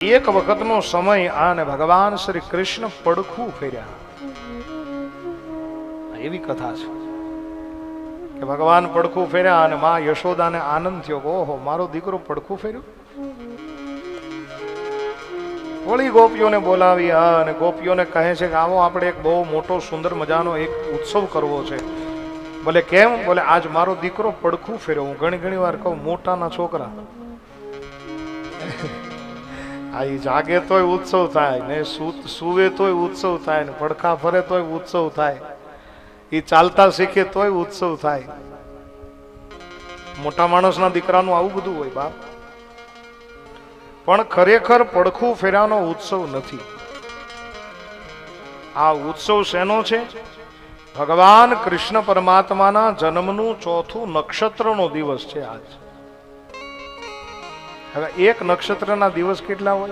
એક વખતનો સમય આને ભગવાન શ્રી કૃષ્ણ પડખું ફેર્યા. એવી કથા છે. કે ભગવાન પડખું ફેર્યા અને માં યશોદાને આનંદ થયો ઓહો, મારો દીકરો પડખું ફેર્યો. વળી ગોપીઓને બોલાવી અને ગોપીઓને કહે છે કે આવો આપણે એક બહુ મોટો સુંદર મજાનો એક ઉત્સવ કરવો છે. બોલે, કેમ? બોલે, આજ મારો દીકરો પડખું ફેર્યો. હું ઘણી ઘણી વાર કહું, મોટાના છોકરા. આ ઈ જાગે તોય ઉત્સવ થાય, ને સુવે તોય ઉત્સવ થાય, ને પડખા ફરે તોય ઉત્સવ થાય. એ ચાલતા શીખે તોય ઉત્સવ થાય. મોટા માણસના દીકરાનું આવું બધું હોય બાપ. પણ ખરેખર પડખું ફેરાનો ઉત્સવ નથી. આ ઉત્સવ શેનો છે? ભગવાન કૃષ્ણ પરમાત્માના જન્મનું ચોથું નક્ષત્રનો દિવસ છે આજ. હવે એક નક્ષત્રના દિવસ કેટલા હોય?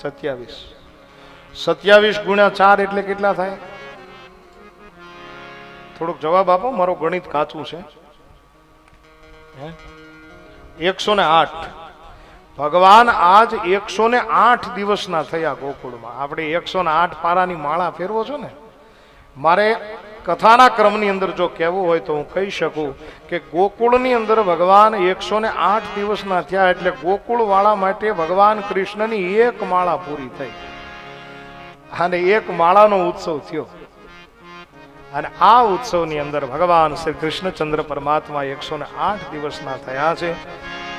સત્યાવીસ. સત્યાવીસ ગુણ્યા ચાર એટલે કેટલા થાય? થોડોક જવાબ આપો, મારો ગણિત કાચું છે. એકસો ને આઠ. ભગવાન આજ એકસો ને આઠ દિવસના થયા ગોકુળમાં. આપણે એકસો ને આઠ પારાની માળા ફેરવો છો ને? મારે કથાના ક્રમની અંદર જો કહેવું હોય તો હું કહી શકું કે ગોકુળની અંદર ભગવાન એકસો ને આઠ દિવસના થયા એટલે ગોકુળ વાળા માટે ભગવાન કૃષ્ણની એક માળા પૂરી થઈ. અને એક માળાનો ઉત્સવ થયો. અને આ ઉત્સવની અંદર ભગવાન શ્રી કૃષ્ણચંદ્ર પરમાત્મા એકસો ને આઠ દિવસના થયા છે.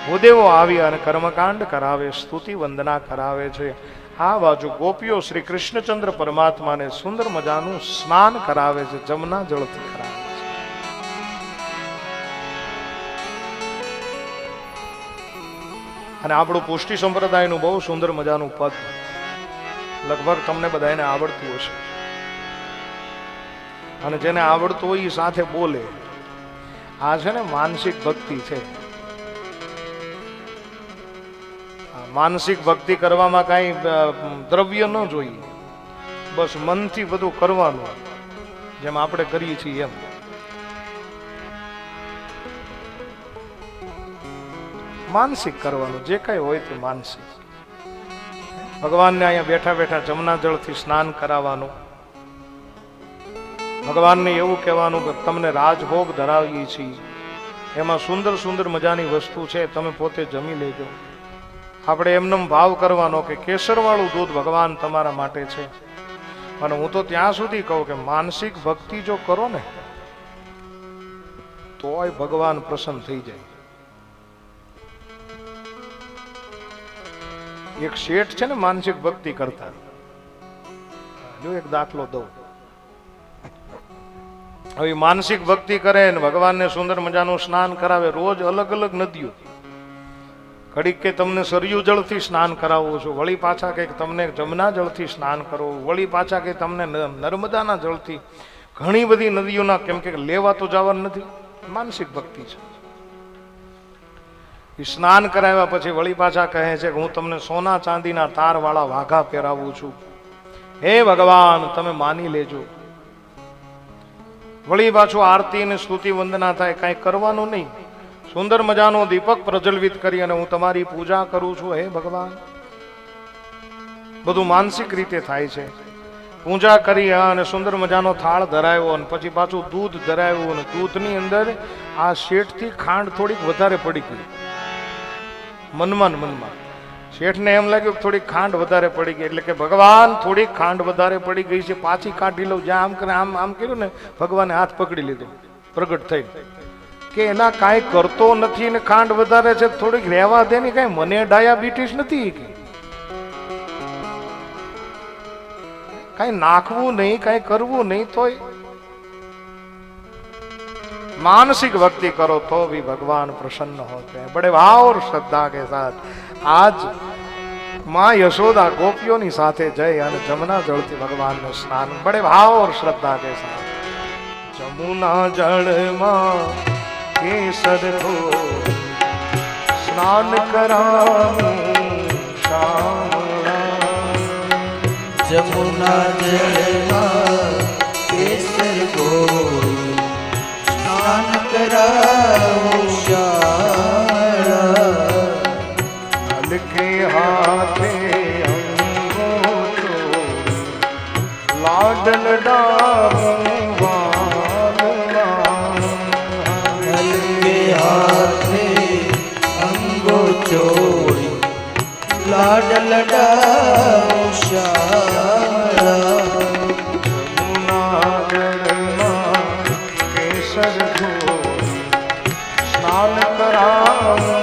ભૂદેવો આવી અને કર્મકાંડ કરાવે, સ્તુતિ વંદના કરાવે છે. આ બાજુ ગોપીઓ શ્રી કૃષ્ણચંદ્ર પરમાત્માને સુંદર મજાનું સ્નાન કરાવે છે, જમના જળથી કરાવે છે. અને આપણું પુષ્ટિ સંપ્રદાયનું બહુ સુંદર મજાનું પદ લગભગ તમને બધાને આવડતું હશે. અને જેને આવડતું હોય એ સાથે બોલે. આ છે ને માનસિક ભક્તિ છે. માનસિક ભક્તિ કરવામાં કાંઈ દ્રવ્ય ન જોઈએ. બસ મનથી બધું કરવાનું. જેમ આપણે કરીએ છીએ એમ. માનસિક કરવાનું, જે કાંઈ હોય તે માનસિક. ભગવાનને અહીંયા બેઠા બેઠા જમના જળથી સ્નાન કરાવવાનું. ભગવાનને એવું કહેવાનું કે તમને રાજભોગ ધરાવીએ છીએ. એમાં સુંદર સુંદર મજાની વસ્તુ છે, તમે પોતે જમી લેજો. આપણે એમનો ભાવ કરવાનો કે કેસરવાળું દૂધ ભગવાન તમારા માટે છે. અને હું તો ત્યાં સુધી કહું કે માનસિક ભક્તિ જો કરો ને, તોય ભગવાન પ્રસન્ન થઈ જાય. એક શેઠ છે ને માનસિક ભક્તિ કરતા. જો એક દાખલો દઉં. હવે માનસિક ભક્તિ કરે ને ભગવાનને સુંદર મજાનું સ્નાન કરાવે, રોજ અલગ અલગ નદીઓ. ઘડીક કે તમને સરયુ જળથી સ્નાન કરાવવું છું, વળી પાછા કે તમને જમના જળથી સ્નાન કરવું, વળી પાછા કે તમને નર્મદાના જળથી. ઘણી બધી નદીઓના કેમ કે લેવા તો જવાનું નથી, માનસિક ભક્તિ છે. સ્નાન કરાવ્યા પછી વળી પાછા કહે છે કે હું તમને સોના ચાંદીના તારવાળા વાઘા પહેરાવું છું. હે ભગવાન, તમે માની લેજો. વળી પાછું આરતી અને સ્તુતિ વંદના થાય, કાંઈ કરવાનું નહીં. સુંદર મજાનો દીપક પ્રજ્વલિત કરી અને હું તમારી પૂજા કરું છું, હે ભગવાન. બધું માનસિક રીતે થાય છે. પૂજા કરી અને સુંદર મજાનો થાળ ધરાયો અને પછી પાછું દૂધ ધરાયું અને દૂધની અંદર આ શેઠથી ખાંડ થોડીક વધારે પડી ગઈ. મનમાં મનમાં. શેઠને એમ લાગ્યું થોડીક ખાંડ વધારે પડી ગઈ, એટલે કે ભગવાન થોડીક ખાંડ વધારે પડી ગઈ છે, પાછી કાઢી લઉં, જ્યાં આમ કરે આમ આમ કર્યું ને, ભગવાને હાથ પકડી લીધો. પ્રગટ થઈ કે એના કાંઈ કરતો નથી ને ખાંડ વધારે છે થોડીક રહેવા દે ને કાંઈ મને ડાયાબિટીસ નથી કે કાંઈ નાખવું નહીં કાંઈ કરવું નહીં તોય मानसिक भक्ति करो तो भी भगवान प्रसन्न होते हैं बड़े भाव और श्रद्धा के साथ आज माँ यशोदा गोपियों ની સાથે જઈ અને જમના જળથી ભગવાનનું સ્નાન બડે ભાવ और શ્રદ્ધા के साथ જમુના જળમાં લાગે સરખો સ્નાન કરાવું શ્યામ જમુના જયમાં કેસર ગોળ. સ્નાન કરાવું શ્યામ હલકે હાથે અંગો તો લાડલ ડા લાડલ કેસર સ્નાન કરાવું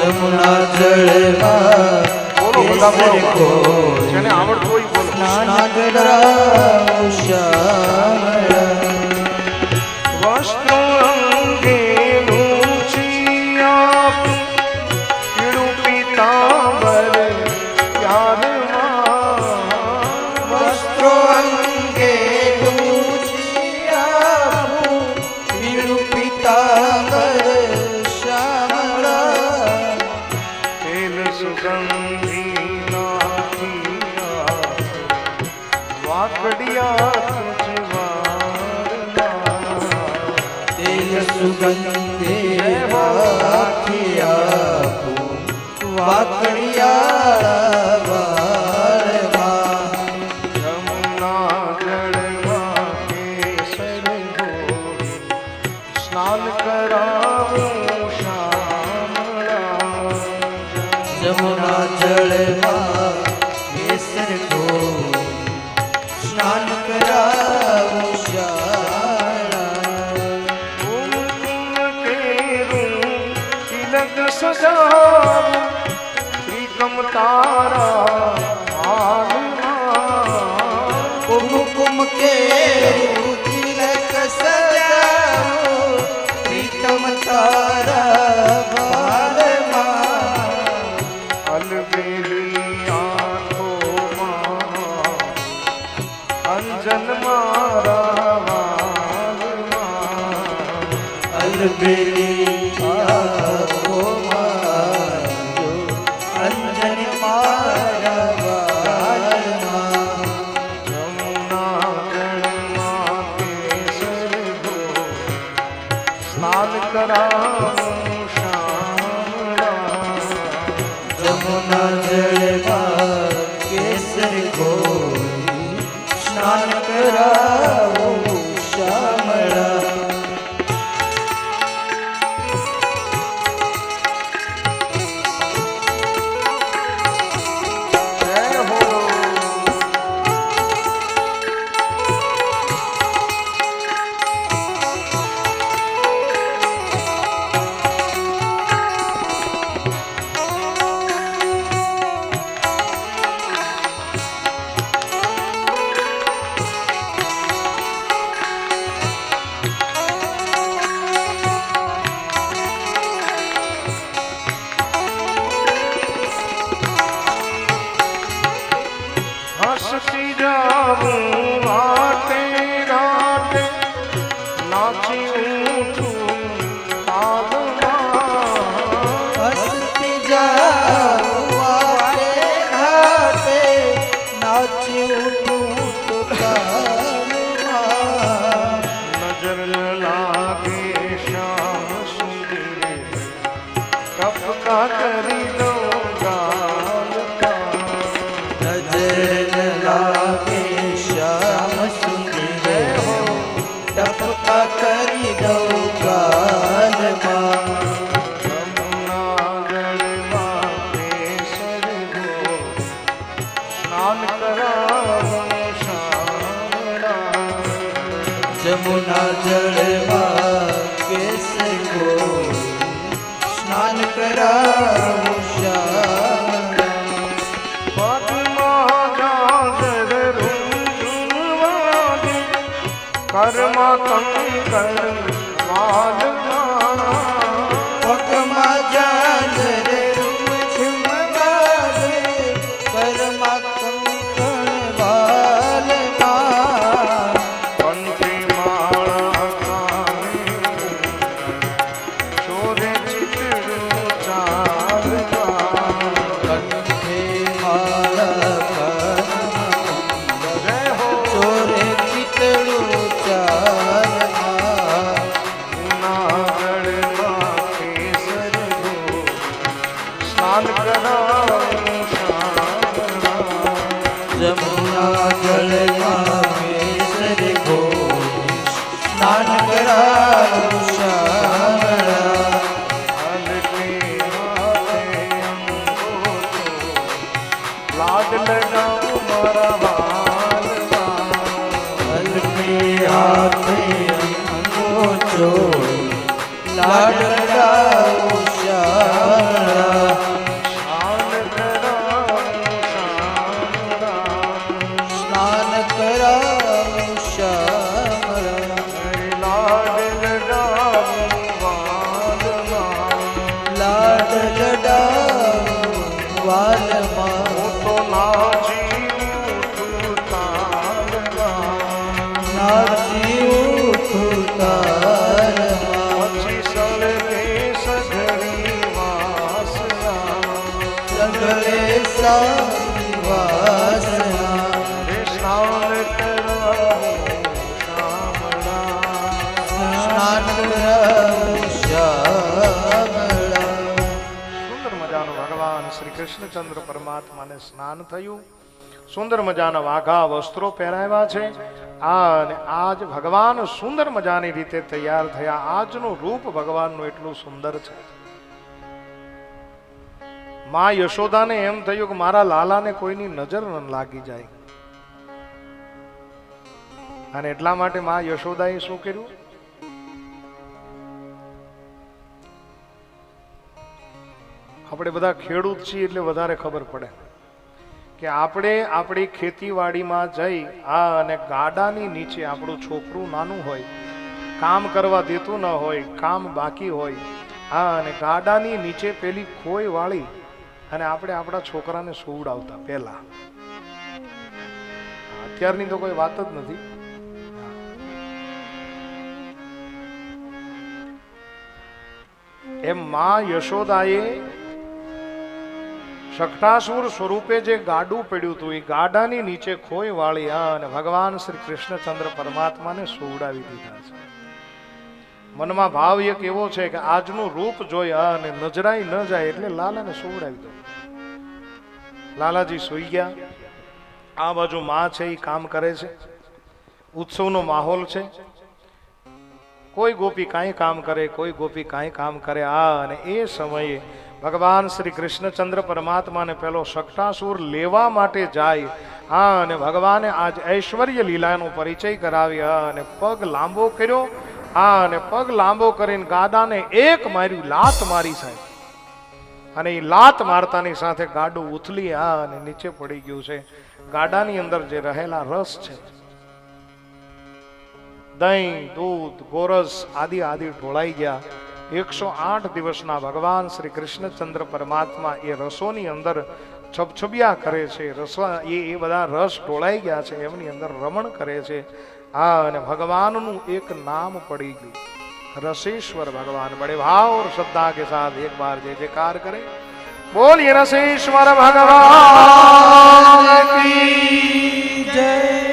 જમુના જળમાં બોલો બધા બોલો જેને આવડતું હોય બોલો மகளே ah, કર્મ કંકણ માલ કૃષ્ણચંદ્ર પરમાત્માને સ્નાન થયું. સુંદર મજાના વાઘા વસ્ત્રો પહેરાવ્યા છે. અને આજ ભગવાન સુંદર મજાની રીતે તૈયાર થયા. આજનું રૂપ ભગવાનનું એટલું સુંદર છે. માં યશોદાને એમ થયું કે મારા લાલાને કોઈની નજર ન લાગી જાય. અને એટલા માટે મા યશોદાએ શું કર્યું? આપણે બધા ખેડૂત છીએ એટલે વધારે ખબર પડે. કે આપણે આપણી ખેતીવાડીમાં જઈ આ અને ગાડાની નીચે આપણું છોકરું નાનું હોય, કામ કરવા દેતું ન હોય, કામ બાકી હોય હા અને ગાડાની નીચે પેલી ખોઈ વાળી અને આપણે આપણા છોકરાને સુવડાવતા પહેલા. અત્યારની તો કોઈ વાત જ નથી. એમ માં યશોદાએ શક્ટાસુર સ્વરૂપે જે ગાડું પડ્યું હતું, એ ગાડાની નીચે ખોઈ વાળી અને ભગવાન શ્રી કૃષ્ણચંદ્ર પરમાત્માને સોવડાવી દીધા છે. મનમાં ભાવ એક એવો છે કે આજનું રૂપ જોઈ અને નજરાઈ ન જાય એટલે લાલાને સુવડાવી દો. લાલાજી સુઈ ગયા. આ બાજુ માં છે, એ કામ કરે છે. ઉત્સવનો માહોલ છે. કોઈ ગોપી કાંઈ કામ કરે, કોઈ ગોપી કાંઈ કામ કરે. આ અને એ સમયે ભગવાન શ્રી કૃષ્ણચંદ્ર પરમાત્માને પેલો શક્ટાસુર લેવા માટે જાય, હા, અને ભગવાને આજ ઐશ્વર્ય લીલાનો પરિચય કરાવ્યો અને પગ લાંબો કર્યો, હા, અને પગ લાંબો કરીને ગાડાને એક માર્યું, લાત મારી સાહેબ. અને એ લાત મારતાની સાથે ગાડું ઉથલી આ અને નીચે પડી ગયું છે. ગાડાની અંદર જે રહેલા રસ છે, દહીં, દૂધ, ગોરસ આદિ આદિ ઢોળાઈ ગયા. એકસો આઠ દિવસના ભગવાન શ્રી કૃષ્ણચંદ્ર પરમાત્મા એ રસોની અંદર છબછબિયા કરે છે, રસવા એ એ બધા રસ ટોળાઈ ગયા છે, એમની અંદર રમણ કરે છે. આ અને ભગવાનનું એક નામ પડી ગયું. રસેશ્વર ભગવાન બડે ભાવ શ્રદ્ધા કે સાથ એક બાર જે જયકાર કરે. બોલીએ રસેશ્વર ભગવાન જય.